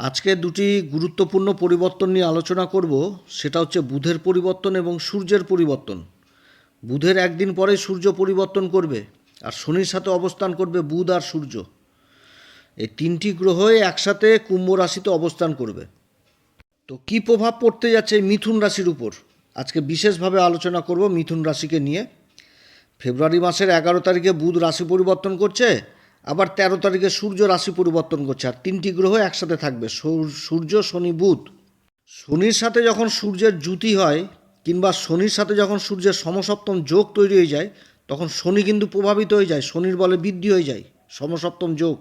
আজকে দুটি গুরুত্বপূর্ণ পরিবর্তন নিয়ে আলোচনা করব। সেটা হচ্ছে বুধের পরিবর্তন এবং সূর্যের পরিবর্তন। বুধের একদিন পরে সূর্য পরিবর্তন করবে আর শনির সাথে অবস্থান করবে বুধ আর সূর্য। এই তিনটি গ্রহই একসাথে কুম্ভ রাশিতে অবস্থান করবে। তো কী প্রভাব পড়তে যাচ্ছে মিথুন রাশির উপর? আজকে বিশেষভাবে আলোচনা করব মিথুন রাশিকে নিয়ে। ফেব্রুয়ারি মাসের এগারো তারিখে বুধ রাশি পরিবর্তন করছে। আবার তেরো তারিখে সূর্য রাশি পরিবর্তন করছে আর তিনটি গ্রহ একসাথে থাকবে, সূর- সূর্য, শনি, বুধ। শনির সাথে যখন সূর্যের জুতি হয় কিংবা শনির সাথে যখন সূর্যের সমসপ্তম যোগ তৈরি হয়ে যায়, তখন শনি কিন্তু প্রভাবিত হয়ে যায়, শনির বলে বৃদ্ধি হয়ে যায়, সমসপ্তম যোগ।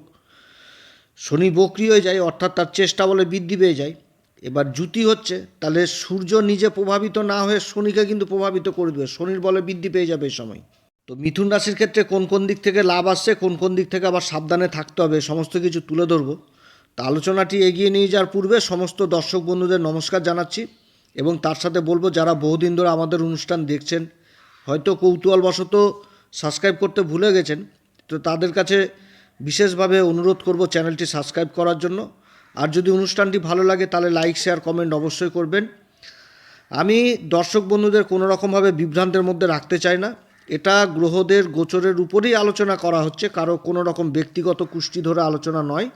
শনি বক্রি হয়ে যায়, অর্থাৎ তার চেষ্টা বলে বৃদ্ধি পেয়ে যায়। এবার জুতি হচ্ছে, তাহলে সূর্য নিজে প্রভাবিত না হয়ে শনিকে কিন্তু প্রভাবিত করে দেবে, শনির বলে বৃদ্ধি পেয়ে যাবে এই সময়। তো মিথুন রাশির ক্ষেত্রে কোন কোন দিক থেকে লাভ আসছে, কোন কোন দিক থেকে আবার সাবধানে থাকতে হবে, সমস্ত কিছু তুলে ধরবো। তা আলোচনাটি এগিয়ে নিয়ে যাওয়ার পূর্বে সমস্ত দর্শক বন্ধুদের নমস্কার জানাচ্ছি এবং তার সাথে বলব, যারা বহুদিন ধরে আমাদের অনুষ্ঠান দেখছেন, হয়তো কৌতূহলবশত সাবস্ক্রাইব করতে ভুলে গেছেন, তো তাদের কাছে বিশেষভাবে অনুরোধ করব চ্যানেলটি সাবস্ক্রাইব করার জন্য। আর যদি অনুষ্ঠানটি ভালো লাগে, তাহলে লাইক, শেয়ার, কমেন্ট অবশ্যই করবেন। আমি দর্শক বন্ধুদের কোনো রকমভাবে বিভ্রান্তের মধ্যে রাখতে চাই না। এটা গ্রহদের গোচরের উপরেই আলোচনা করা হচ্ছে, কারও কোনো রকম ব্যক্তিগত কুষ্টি ধরে আলোচনা নয়।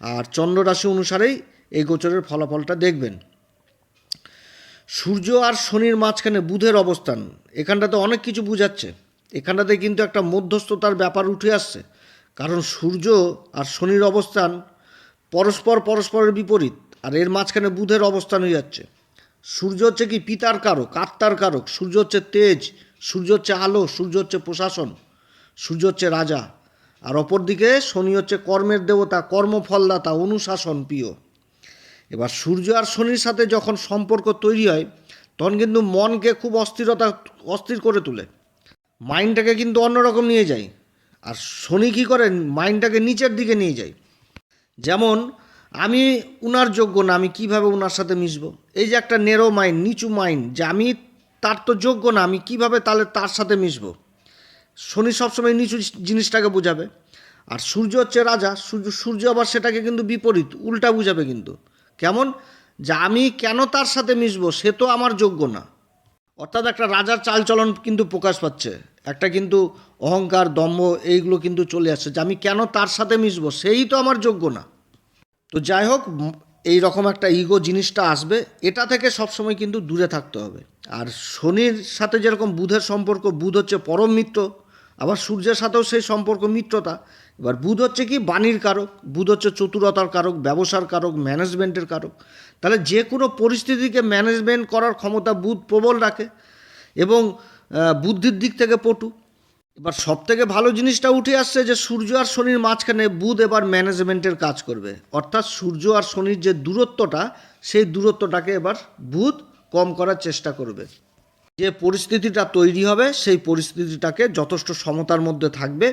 আর চন্দ্র রাশি অনুসারেই এই গোচরের ফলাফলটা দেখবেন। সূর্য আর শনির মাঝখানে বুধের অবস্থান, এখানটাতে অনেক কিছু বুঝাচ্ছে। এখানটাতে কিন্তু একটা মধ্যস্থতার ব্যাপার উঠে আসছে, কারণ সূর্য আর শনির অবস্থান পরস্পর পরস্পরের বিপরীত, আর এর মাঝখানে বুধের অবস্থান হয়ে যাচ্ছে। সূর্য হচ্ছে কি পিতার কারক, আত্মার কারক, সূর্য হচ্ছে তেজ সূর্য হচ্ছে আলো, সূর্য হচ্ছে প্রশাসন, সূর্য হচ্ছে রাজা। আর অপরদিকে শনি হচ্ছে কর্মের দেবতা, কর্মফলদাতা, অনুশাসন প্রিয়। এবার সূর্য আর শনির সাথে যখন সম্পর্ক তৈরি হয়, তখন কিন্তু মনকে খুব অস্থিরতা, অস্থির করে তোলে। মাইন্ডটাকে কিন্তু অন্যরকম নিয়ে যায়। আর শনি কী করে? মাইন্ডটাকে নিচের দিকে নিয়ে যায়। যেমন, আমি উনার যোগ্য না, আমি কীভাবে উনার সাথে মিশবো? এই যে একটা নেরো মাইন্ড নিচু মাইন্ড যে আমি তার তো যোগ্য না, আমি কীভাবে তাহলে তার সাথে মিশবো? শনি সবসময় নিচু জিনিসটাকে বোঝাবে। আর সূর্য হচ্ছে রাজা, সূর্য সূর্য আবার সেটাকে কিন্তু বিপরীত, উল্টা বুঝাবে কিন্তু। কেমন? যে আমি কেন তার সাথে মিশবো, সে তো আমার যোগ্য না। অর্থাৎ একটা রাজার চালচলন কিন্তু প্রকাশ পাচ্ছে। একটা কিন্তু অহংকার, দম্ভ, এইগুলো কিন্তু চলে আসছে। যে আমি কেন তার সাথে মিশবো, সেই তো আমার যোগ্য না। তো যাই হোক, এই রকম একটা ইগো জিনিসটা আসবে, এটা থেকে সবসময় কিন্তু দূরে থাকতে হবে। আর শনির সাথে যেরকম বুধের সম্পর্ক, বুধ হচ্ছে পরম মিত্র, আবার সূর্যের সাথেও সেই সম্পর্ক মিত্রতা। এবার বুধ হচ্ছে কি? বাণীর কারক, বুধ হচ্ছে চতুরতার কারক, ব্যবসার কারক ম্যানেজমেন্টের কারক। তাহলে যে কোনো পরিস্থিতিকে ম্যানেজমেন্ট করার ক্ষমতা বুধ প্রবল রাখে এবং বুদ্ধির দিক থেকে পটু। এবার সব থেকে ভালো জিনিসটা উঠে আসছে যে সূর্য আর শনির মাঝখানে বুধ এবার ম্যানেজমেন্টের কাজ করবে। অর্থাৎ সূর্য আর শনির যে দূরত্বটা, সেই দূরত্বটাকে এবার বুধ কম করার চেষ্টা করবে। যে পরিস্থিতিটা তৈরি হবে, সেই পরিস্থিতিটাকে যথেষ্ট সমতার মধ্যে থাকবে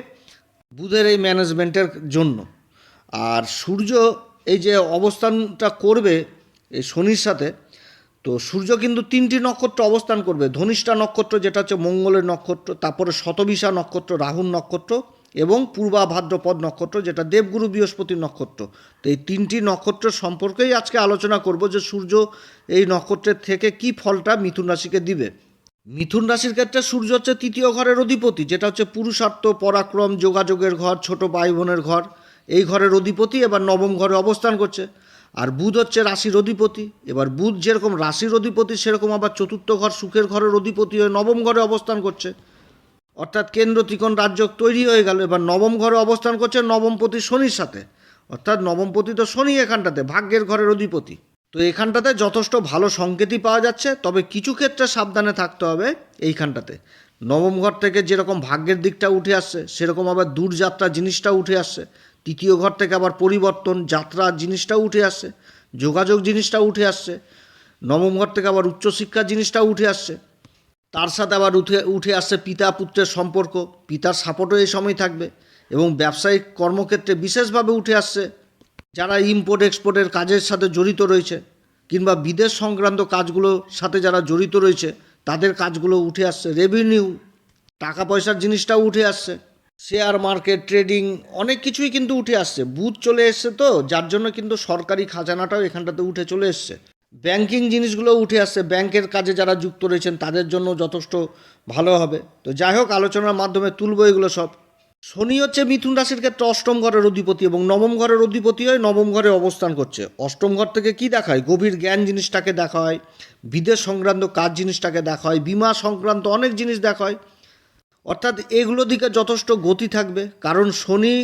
বুধের এই ম্যানেজমেন্টের জন্য। আর সূর্য এই যে অবস্থানটা করবে এই শনির সাথে, তো সূর্য কিন্তু তিনটি নক্ষত্র অবস্থান করবে। ধনিষ্ঠা নক্ষত্র, যেটা হচ্ছে মঙ্গলের নক্ষত্র, তারপরে শতবিশা নক্ষত্র, রাহুর নক্ষত্র এবং পূর্বা ভাদ্রপদ নক্ষত্র, যেটা দেবগুরু বৃহস্পতি নক্ষত্র। তো এই তিনটি নক্ষত্র সম্পর্কেই আজকে আলোচনা করব যে সূর্য এই নক্ষত্রের থেকে কি ফলটা মিথুন রাশিকে দিবে। মিথুন রাশির ক্ষেত্রে সূর্য হচ্ছে তৃতীয় ঘরের অধিপতি, যেটা হচ্ছে পুরুষার্থ, পরাক্রম, যোগাযোগের ঘর, ছোট ভাই বোনের ঘর। এই ঘরের অধিপতি এবার নবম ঘরে অবস্থান করছে। আর বুধ হচ্ছে রাশির অধিপতি। এবার বুধ যেরকম রাশির অধিপতি, সেরকম আবার চতুর্থ ঘর সুখের ঘরের অধিপতি হয়ে নবম ঘরে অবস্থান করছে। অর্থাৎ কেন্দ্র ত্রিকোণ রাজ্য তৈরি হয়ে গেল। এবার নবম ঘরে অবস্থান করছে নবমপতি শনির সাথে। অর্থাৎ নবমপতি তো শনি এখানটাতে, ভাগ্যের ঘরের অধিপতি। তো এখানটাতে যথেষ্ট ভালো সংকেতই পাওয়া যাচ্ছে, তবে কিছু ক্ষেত্রে সাবধানে থাকতে হবে এইখানটাতে। নবম ঘর থেকে যেরকম ভাগ্যের দিকটা উঠে আসছে, সেরকম আবার দূরযাত্রা জিনিসটা উঠে আসছে। তৃতীয় ঘর থেকে আবার পরিবর্তন, যাত্রা জিনিসটাও উঠে আসছে, যোগাযোগ জিনিসটা উঠে আসছে। নবম ঘর থেকে আবার উচ্চশিক্ষা জিনিসটা উঠে আসছে। তার সাথে আবার উঠে উঠে আসছে পিতা পুত্রের সম্পর্ক। পিতার সাপোর্টও এই সময় থাকবে এবং ব্যবসায়িক কর্মক্ষেত্রে বিশেষভাবে উঠে আসছে যারা ইম্পোর্ট এক্সপোর্টের কাজের সাথে জড়িত রয়েছে কিংবা বিদেশ সংক্রান্ত কাজগুলোর সাথে যারা জড়িত রয়েছে, তাদের কাজগুলো উঠে আসছে। রেভিনিউ টাকা পয়সার জিনিসটাও উঠে আসছে। শেয়ার মার্কেট ট্রেডিং অনেক কিছুই কিন্তু উঠে আসছে। বুথ চলে এসছে তো, যার জন্য কিন্তু সরকারি খাজানাটাও এখানটাতে উঠে চলে এসছে। ব্যাংকিং জিনিসগুলো উঠে আসছে। ব্যাংকের কাজে যারা যুক্ত রয়েছেন, তাদের জন্য যথেষ্ট ভালো হবে। তো যাই হোক, আলোচনার মাধ্যমে তুলবো এগুলো সব। শনি হচ্ছে মিথুন রাশির ক্ষেত্রে অষ্টম ঘরের অধিপতি এবং নবম ঘরের অধিপতি হয়ে নবম ঘরে অবস্থান করছে। অষ্টম ঘর থেকে কি দেখায়? গভীর জ্ঞান জিনিসটাকে দেখা হয় বিদেশ সংক্রান্ত কাজ জিনিসটাকে দেখা হয় বিমা সংক্রান্ত অনেক জিনিস দেখা হয় অর্থাৎ এগুলো দিকে যথেষ্ট গতি থাকবে। কারণ শনি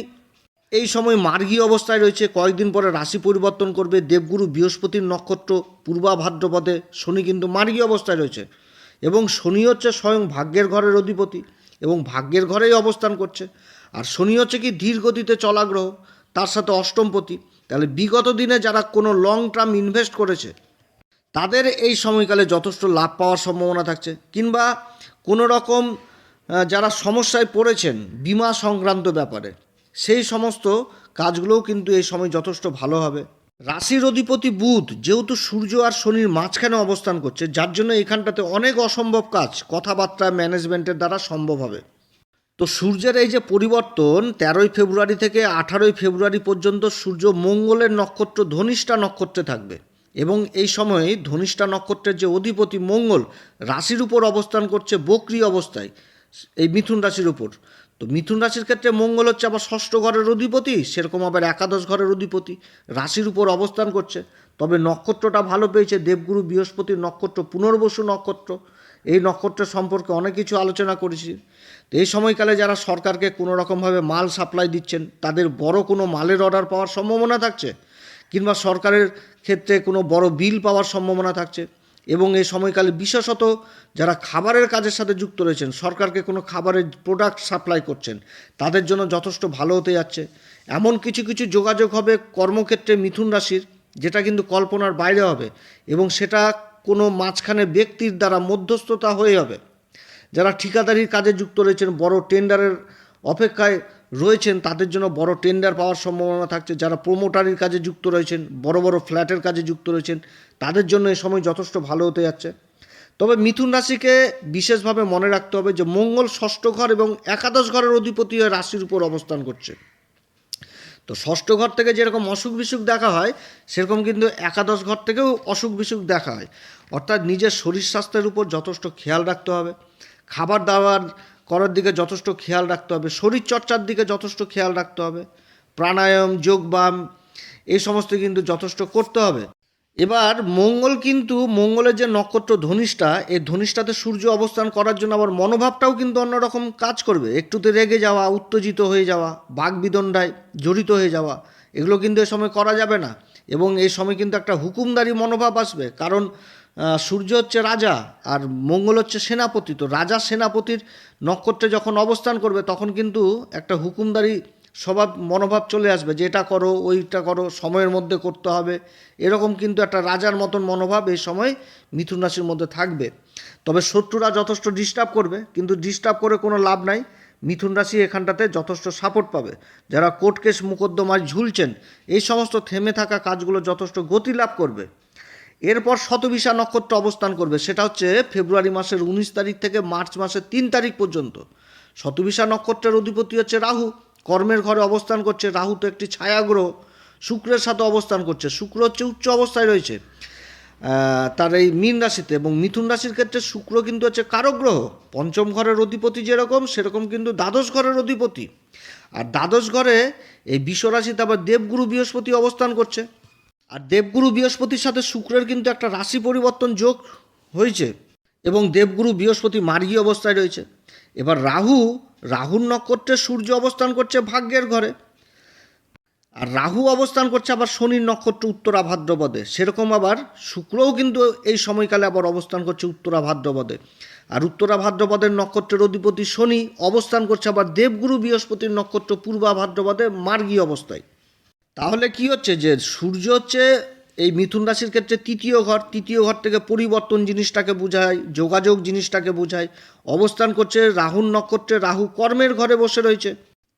এই সময় মার্গী অবস্থায় রয়েছে। কয়েকদিন পরে রাশি পরিবর্তন করবে দেবগুরু বৃহস্পতির নক্ষত্র পূর্বা ভাদ্রপদে। শনি কিন্তু মার্গী অবস্থায় রয়েছে এবং শনি হচ্ছে স্বয়ং ভাগ্যের ঘরের অধিপতি এবং ভাগ্যের ঘরেই অবস্থান করছে। আর শনি হচ্ছে কি ধীর গতিতে চলা গ্রহ, তার সাথে অষ্টমপতি। তাহলে বিগত দিনে যারা কোনো লং টার্ম ইনভেস্ট করেছে, তাদের এই সময়কালে যথেষ্ট লাভ পাওয়ার সম্ভাবনা থাকছে। কিংবা কোনো রকম যারা সমস্যায় পড়েছেন, বিমা সংক্রান্ত ব্যাপারে। সেই সমস্ত কাজগুলোও কিন্তু এই সময় যথেষ্ট ভালো হবে। রাশির অধিপতি বুধ যেহেতু সূর্য আর শনির মাঝখানে অবস্থান করছে, যার জন্য এখানটাতে অনেক অসম্ভব কাজ, কথাবার্তা ম্যানেজমেন্টের দ্বারা সম্ভব হবে। তো সূর্যের এই যে পরিবর্তন, তেরোই ফেব্রুয়ারি থেকে আঠারোই ফেব্রুয়ারি পর্যন্ত সূর্য মঙ্গলের নক্ষত্র ধনিষ্ঠা নক্ষত্রে থাকবে এবং এই সময়ে ধনিষ্ঠা নক্ষত্রের যে অধিপতি মঙ্গল রাশির উপর অবস্থান করছে বক্রি অবস্থায়, এই মিথুন রাশির উপর। তো মিথুন রাশির ক্ষেত্রে মঙ্গল হচ্ছে আবার ষষ্ঠ ঘরের অধিপতি, সেরকম আবার একাদশ ঘরের অধিপতি, রাশির উপর অবস্থান করছে। তবে নক্ষত্রটা ভালো পেয়েছে, দেবগুরু বৃহস্পতির নক্ষত্র, পুনর্বসু নক্ষত্র, এই নক্ষত্র সম্পর্কে অনেক কিছু আলোচনা করেছি। তো এই সময়কালে যারা সরকারকে কোনো রকমভাবে মাল সাপ্লাই দিচ্ছেন, তাদের বড় কোনো মালের অর্ডার পাওয়ার সম্ভাবনা থাকছে? কিংবা সরকারের ক্ষেত্রে কোনো বড় বিল পাওয়ার সম্ভাবনা থাকছে? এবং এই সময়কালে বিশেষত যারা খাবারের কাজের সাথে যুক্ত রয়েছেন, সরকারকে কোনো খাবারের প্রোডাক্ট সাপ্লাই করছেন, তাদের জন্য যথেষ্ট ভালো হতে যাচ্ছে। এমন কিছু কিছু যোগাযোগ হবে কর্মক্ষেত্রে মিথুন রাশির, যেটা কিন্তু কল্পনার বাইরে হবে এবং সেটা কোনো মাঝখানে ব্যক্তির দ্বারা মধ্যস্থতা হয়ে হবে। যারা ঠিকাদারির কাজে যুক্ত রয়েছেন, বড় টেন্ডারের অপেক্ষায় রয়েছেন, তাদের জন্য বড় টেন্ডার পাওয়ার সম্ভাবনা থাকছে। যারা প্রোমোটারির কাজে যুক্ত রয়েছেন, বড় বড় ফ্ল্যাটের কাজে যুক্ত রয়েছেন, তাদের জন্য এ সময় যথেষ্ট ভালো হতে যাচ্ছে। তবে মিথুন রাশিকে বিশেষভাবে মনে রাখতে হবে যে, মঙ্গল ষষ্ঠ ঘর এবং একাদশ ঘরের অধিপতি হয়ে রাশির উপর অবস্থান করছে। তো ষষ্ঠ ঘর থেকে যেরকম অসুখ বিসুখ দেখা হয়, সেরকম কিন্তু একাদশ ঘর থেকেও অসুখ বিসুখ দেখা হয়। অর্থাৎ নিজের শরীর স্বাস্থ্যের উপর যথেষ্ট খেয়াল রাখতে হবে। খাবার দাবার করার দিকে যথেষ্ট খেয়াল রাখতে হবে শরীর চর্চার দিকে যথেষ্ট খেয়াল রাখতে হবে, প্রাণায়াম, যোগব্যায়াম এই সমস্ত কিন্তু যথেষ্ট করতে হবে। এবার মঙ্গল কিন্তু, মঙ্গলের যে নক্ষত্র ধনিষ্ঠা এই ধনিষ্ঠাতে সূর্য অবস্থান করার জন্য আবার মনোভাবটাও কিন্তু অন্যরকম কাজ করবে। একটুতে রেগে যাওয়া, উত্তেজিত হয়ে যাওয়া বাঘবিদণ্ডায় জড়িত হয়ে যাওয়া, এগুলো কিন্তু এ সময় করা যাবে না। এবং এই সময় কিন্তু একটা হুকুমদারি মনোভাব আসবে। কারণ সূর্য হচ্ছে রাজা আর মঙ্গল হচ্ছে সেনাপতি। তো রাজা সেনাপতির নক্ষত্রে যখন অবস্থান করবে, তখন কিন্তু একটা হুকুমদারি স্বভাব, মনোভাব চলে আসবে যে এটা করো, ওইটা করো, সময়ের মধ্যে করতে হবে। এরকম কিন্তু একটা রাজার মতন মনোভাব এই সময় মিথুন রাশির মধ্যে থাকবে। তবে শত্রুরা যথেষ্ট ডিস্টার্ব করবে, কিন্তু ডিস্টার্ব করে কোনো লাভ নাই। মিথুন রাশি এখানটাতে যথেষ্ট সাপোর্ট পাবে। যারা কোর্ট কেস মুকদ্দমায় ঝুলছেন, এই সমস্ত থেমে থাকা কাজগুলো যথেষ্ট গতি লাভ করবে। এরপর শতবিশা নক্ষত্র অবস্থান করবে। সেটা হচ্ছে ফেব্রুয়ারি মাসের উনিশ তারিখ থেকে মার্চ মাসের তিন তারিখ পর্যন্ত। শতবিশা নক্ষত্রের অধিপতি হচ্ছে রাহু। কর্মের ঘরে অবস্থান করছে। রাহু তো একটি ছায়াগ্রহ শুক্রের সাথে অবস্থান করছে। শুক্র হচ্ছে উচ্চ অবস্থায় রয়েছে। তার এই মীন রাশিতে এবং মিথুন রাশির ক্ষেত্রে শুক্র কিন্তু হচ্ছে কারক গ্রহ। পঞ্চম ঘরের অধিপতি যেরকম, সেরকম কিন্তু দ্বাদশ ঘরের অধিপতি। আর দ্বাদশ ঘরে এই বিশ্ব রাশিতে আবার দেবগুরু বৃহস্পতি অবস্থান করছে। আর দেবগুরু বৃহস্পতির সাথে শুক্রের কিন্তু একটা রাশি পরিবর্তন যোগ হয়েছে এবং দেবগুরু বৃহস্পতি মার্গী অবস্থায় রয়েছে। এবার রাহু, রাহুর নক্ষত্রে সূর্য অবস্থান করছে ভাগ্যের ঘরে। আর রাহু অবস্থান করছে আবার শনির নক্ষত্র উত্তরা ভাদ্রপদে। সেরকম আবার শুক্রও কিন্তু এই সময়কালে আবার অবস্থান করছে উত্তরা ভাদ্রপদে। আর উত্তরা ভাদ্রপদের নক্ষত্রের অধিপতি শনি অবস্থান করছে আবার দেবগুরু বৃহস্পতির নক্ষত্র পূর্বা ভাদ্রপদে মার্গী অবস্থায়। তাহলে কি হচ্ছে যে সূর্য হচ্ছে এই মিথুন রাশির ক্ষেত্রে তৃতীয় ঘর তৃতীয় ঘর থেকে পরিবর্তন জিনিসটাকে বোঝায়, যোগাযোগ জিনিসটাকে বোঝায়, অবস্থান করছে রাহুর নক্ষত্রে, রাহু কর্মের ঘরে বসে রয়েছে,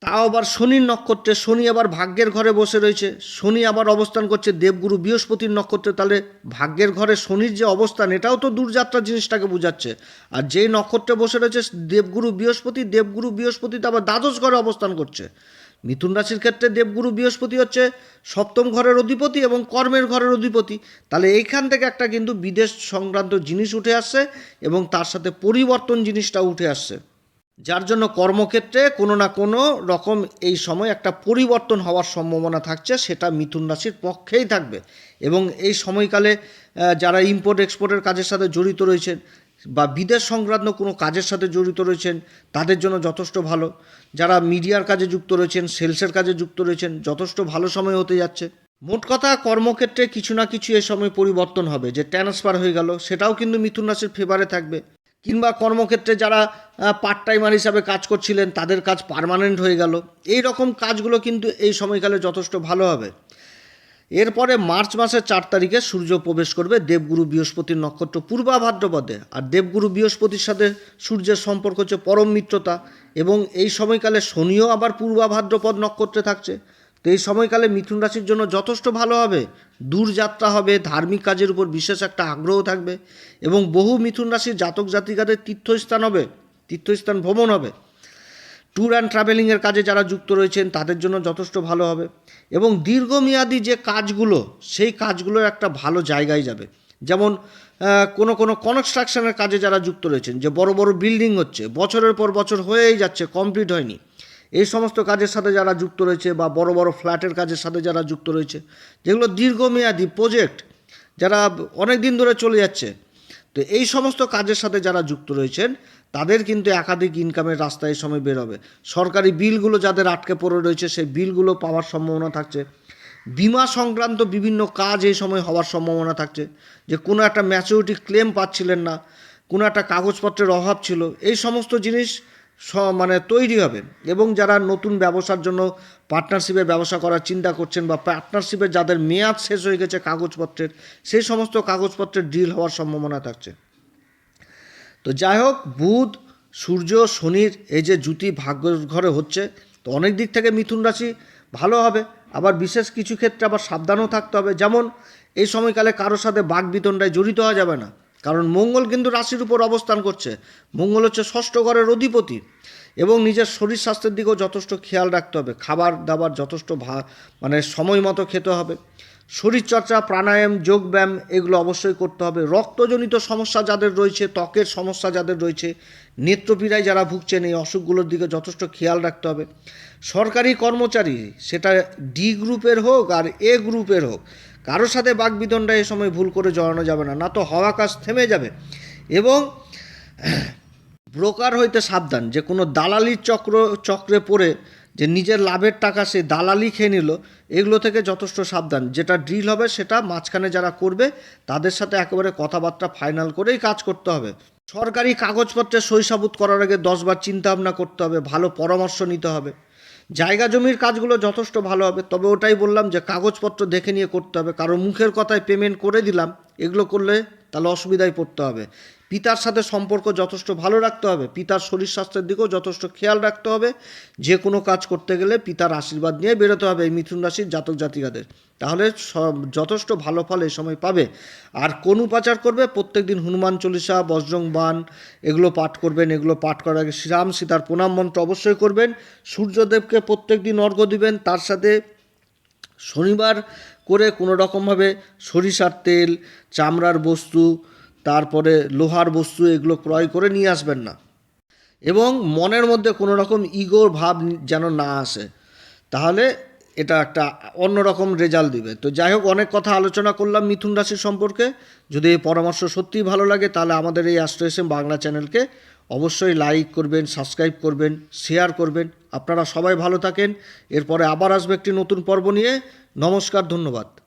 তাও আবার শনির নক্ষত্রে, শনি আবার ভাগ্যের ঘরে বসে রয়েছে, শনি আবার অবস্থান করছে দেবগুরু বৃহস্পতির নক্ষত্রে, তাহলে ভাগ্যের ঘরে শনির যে অবস্থান, এটাও তো দূরযাত্রা জিনিসটাকে বোঝাচ্ছে, আর যেই নক্ষত্রে বসে রয়েছে দেবগুরু বৃহস্পতি দেবগুরু বৃহস্পতি তো আবার দ্বাদশ ঘরে অবস্থান করছে মিথুন রাশির ক্ষেত্রে দেবগুরু বৃহস্পতি হচ্ছে সপ্তম ঘরের অধিপতি এবং কর্মের ঘরের অধিপতি। তাহলে এইখান থেকে একটা কিন্তু বিদেশ সংক্রান্ত জিনিস উঠে আসছে এবং তার সাথে পরিবর্তন জিনিসটা উঠে আসছে। যার জন্য কর্মক্ষেত্রে কোনো না কোনো রকম এই সময় একটা পরিবর্তন হওয়ার সম্ভাবনা থাকছে, সেটা মিথুন রাশির পক্ষেই থাকবে। এবং এই সময়কালে যারা ইম্পোর্ট এক্সপোর্টের কাজের সাথে জড়িত রয়েছেন বা বিদেশ সংক্রান্ত কোনো কাজের সাথে জড়িত রয়েছেন, তাদের জন্য যথেষ্ট ভালো। যারা মিডিয়ার কাজে যুক্ত রয়েছেন, সেলসের কাজে যুক্ত রয়েছেন, যথেষ্ট ভালো সময় হতে যাচ্ছে। মোট কথা, কর্মক্ষেত্রে কিছু না কিছু এ সময় পরিবর্তন হবে, যে ট্রান্সফার হয়ে গেল, সেটাও কিন্তু মিথুন রাশির ফেভারে থাকবে। কিংবা কর্মক্ষেত্রে যারা পার্ট টাইমার হিসাবে কাজ করছিলেন, তাদের কাজ পার্মানেন্ট হয়ে গেল। এই রকম কাজগুলো কিন্তু এই সময়কালে যথেষ্ট ভালো হবে। এরপরে মার্চ মাসের চার তারিখে সূর্য প্রবেশ করবে দেবগুরু বৃহস্পতির নক্ষত্র পূর্বা ভাদ্রপদে আর দেবগুরু বৃহস্পতির সাথে সূর্যের সম্পর্ক হচ্ছে পরম মিত্রতা এবং এই সময়কালে শনিও আবার পূর্বা ভাদ্রপদ নক্ষত্রে থাকছে। তো এই সময়কালে মিথুন রাশির জন্য যথেষ্ট ভালো হবে দূরযাত্রা হবে, ধার্মিক কাজের উপর বিশেষ একটা আগ্রহ থাকবে এবং বহু মিথুন রাশির জাতক জাতিকাদের তীর্থস্থান হবে, তীর্থস্থান ভ্রমণ হবে। ট্যুর অ্যান্ড ট্রাভেলিংয়ের কাজে যারা যুক্ত রয়েছেন, তাদের জন্য যথেষ্ট ভালো হবে। এবং দীর্ঘমেয়াদী যে কাজগুলো, সেই কাজগুলোর একটা ভালো জায়গায় যাবে। যেমন কোনো কোনো কনস্ট্রাকশনের কাজে যারা যুক্ত রয়েছেন, যে বড় বড় বিল্ডিং হচ্ছে, বছরের পর বছর হয়েই যাচ্ছে কমপ্লিট হয়নি। এই সমস্ত কাজের সাথে যারা যুক্ত রয়েছে বা বড় বড় ফ্ল্যাটের কাজের সাথে যারা যুক্ত রয়েছে, যেগুলো দীর্ঘমেয়াদী প্রজেক্ট যারা অনেক দিন ধরে চলে যাচ্ছে, তো এই সমস্ত কাজের সাথে যারা যুক্ত রয়েছেন তাদের কিন্তু একাধিক ইনকামের রাস্তা এই সময় বেরোবে। সরকারি বিলগুলো যাদের আটকে পড়ে রয়েছে, সেই বিলগুলো পাওয়ার সম্ভাবনা থাকছে। বিমা সংক্রান্ত বিভিন্ন কাজ এই সময় হওয়ার সম্ভাবনা থাকছে। যে কোনো একটা ম্যাচুরিটি ক্লেম পাচ্ছিলেন না, কোনো একটা কাগজপত্রের অভাব ছিল, এই সমস্ত জিনিস স- মানে তৈরি হবে। এবং যারা নতুন ব্যবসার জন্য পার্টনারশিপে ব্যবসা করার চিন্তা করছেন বা পার্টনারশিপের যাদের মেয়াদ শেষ হয়ে গেছে কাগজপত্রের, সেই সমস্ত কাগজপত্রের ডিল হওয়ার সম্ভাবনা থাকছে। তো যাই হোক বুধ, সূর্য, শনির এই যে জুতি ভাগ্য ঘরে হচ্ছে, তো অনেক দিক থেকে মিথুন রাশি ভালো হবে। আবার বিশেষ কিছু ক্ষেত্রে আবার সাবধানও থাকতে হবে। যেমন, এই সময়কালে কারোর সাথে বাঘ বিতণ্ডায় জড়িত হওয়া যাবে না। কারণ মঙ্গল কিন্তু রাশির উপর অবস্থান করছে। মঙ্গল হচ্ছে ষষ্ঠ ঘরের অধিপতি এবং নিজের শরীর স্বাস্থ্যের দিকেও যথেষ্ট খেয়াল রাখতে হবে। খাবার দাবার যথেষ্ট ভা মানে সময় মতো খেতে হবে। শরীরচর্চা, প্রাণায়াম, যোগব্যায়াম এগুলো অবশ্যই করতে হবে। রক্তজনিত সমস্যা যাদের রয়েছে, ত্বকের সমস্যা যাদের রয়েছে, নেত্রপীড়ায় যারা ভুগছেন, এই অসুখগুলোর দিকে যথেষ্ট খেয়াল রাখতে হবে। সরকারি কর্মচারী, সেটা ডি গ্রুপের হোক আর এ গ্রুপের হোক, কারোর সাথে বাগবিদণ্ডা এ সময় ভুল করে জড়ানো যাবে না না তো হওয়া কাজ থেমে যাবে। এবং ব্রোকার হইতে সাবধান, যে কোনো দালালির চক্র, চক্রে পড়ে যে নিজের লাভের টাকা সে দালালি খেয়ে নিল, এগুলো থেকে যথেষ্ট সাবধান। যেটা ড্রিল হবে সেটা মাঝখানে যারা করবে, তাদের সাথে একেবারে কথাবার্তা ফাইনাল করেই কাজ করতে হবে। সরকারি কাগজপত্রে সইসাবুত করার আগে দশবার চিন্তা ভাবনা করতে হবে, ভালো পরামর্শ নিতে হবে। জায়গা জমির কাজগুলো যথেষ্ট ভালো হবে, তবে ওটাই বললাম যে কাগজপত্র দেখে নিয়ে করতে হবে। কারণ মুখের কথায় পেমেন্ট করে দিলাম, এগুলো করলে তাহলে অসুবিধায় পড়তে হবে। পিতার সাথে সম্পর্ক যথেষ্ট ভালো রাখতে হবে, পিতার শরীর স্বাস্থ্যের দিকেও যথেষ্ট খেয়াল রাখতে হবে, যে কোনো কাজ করতে গেলে পিতার আশীর্বাদ নিয়ে বেরোতে হবে এই মিথুন রাশির জাতক জাতিকাদের। তাহলে যথেষ্ট ভালো ফল এই সময় পাবে। আর কোন উপাচার করবে? প্রত্যেক দিন হনুমান চল্লিশা, বজ্রং বান এগুলো পাঠ করবেন, এগুলো পাঠ করার আগে শ্রীরাম সীতার প্রণাম মন্ত্র অবশ্যই করবেন। সূর্যদেবকে প্রত্যেক দিন অর্ঘ্য দিবেন, তার সাথে শনিবার করে কোনো রকমভাবে সরিষার তেল, চামড়ার বস্তু তারপরে লোহার বস্তু এগুলো ক্রয় করে নিয়ে আসবেন না। এবং মনের মধ্যে কোনো রকম ইগোর ভাব যেন না আসে, তাহলে এটা একটা অন্যরকম রেজাল্ট দিবে। তো যাই হোক, অনেক কথা আলোচনা করলাম মিথুন রাশি সম্পর্কে। যদি এই পরামর্শ সত্যিই ভালো লাগে, তাহলে আমাদের এই অ্যাস্ট্রোএসএম বাংলা চ্যানেলকে অবশ্যই লাইক করবেন, সাবস্ক্রাইব করবেন, শেয়ার করবেন। আপনারা সবাই ভালো থাকেন। এরপরে আবার আসবে একটি নতুন পর্ব নিয়ে। নমস্কার, ধন্যবাদ।